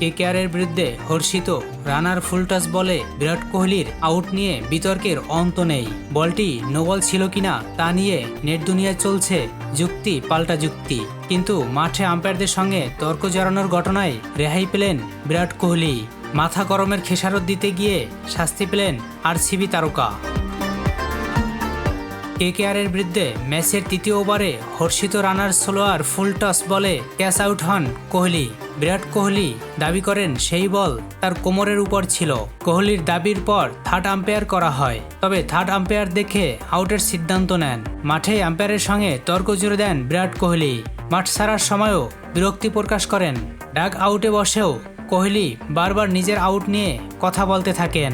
কেকেআরের বিরুদ্ধে হর্ষিত রানার ফুলটাস বলে বিরাট কোহলির আউট নিয়ে বিতর্কের অন্ত নেই। বলটি নোবল ছিল কিনা তা নিয়ে নেট দুনিয়ায় চলছে যুক্তি পাল্টা যুক্তি। কিন্তু মাঠে আম্পায়ারদের সঙ্গে তর্ক জড়ানোর ঘটনায় রেহাই পেলেন বিরাট কোহলি। মাথা গরমের খেসারত দিতে গিয়ে শাস্তি পেলেন আর আরসিবি তারকা। কেকেআরের বিরুদ্ধে ম্যাচের তৃতীয় ওভারে হর্ষিত রানার সোলোয়ার ফুল টস বলে ক্যাচ আউট হন কোহলি। বিরাট কোহলি দাবি করেন সেই বল তার কোমরের উপর ছিল। কোহলির দাবির পর থার্ড আম্পায়ার করা হয়, তবে থার্ড আম্পায়ার দেখে আউটের সিদ্ধান্ত নেন। মাঠে আম্পায়ারের সঙ্গে তর্ক জুড়ে দেন বিরাট কোহলি। মাঠ ছাড়ার সময়ও বিরক্তি প্রকাশ করেন। ডাগ আউটে বসেও কোহলি বারবার নিজের আউট নিয়ে কথা বলতে থাকেন।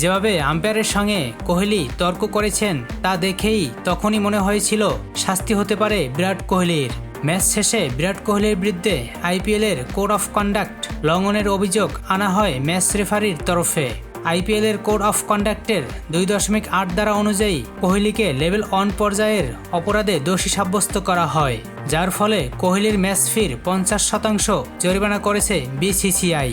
যেভাবে আম্পায়ারের সঙ্গে কোহলি তর্ক করেছেন তা দেখেই তখনই মনে হয়েছিল শাস্তি হতে পারে বিরাট কোহলির। ম্যাচ শেষে বিরাট কোহলির বিরুদ্ধে আইপিএলের কোড অফ কন্ডাক্ট লঙ্ঘনের অভিযোগ আনা হয় ম্যাচ রেফারির তরফে। আইপিএলের কোড অফ কন্ডাক্টের দুই দশমিক আট দ্বারা অনুযায়ী কোহলিকে লেভেল ওয়ান পর্যায়ের অপরাধে দোষী সাব্যস্ত করা হয়, যার ফলে কোহলির ম্যাচ ফির পঞ্চাশ শতাংশ জরিমানা করেছে বিসিসিআই।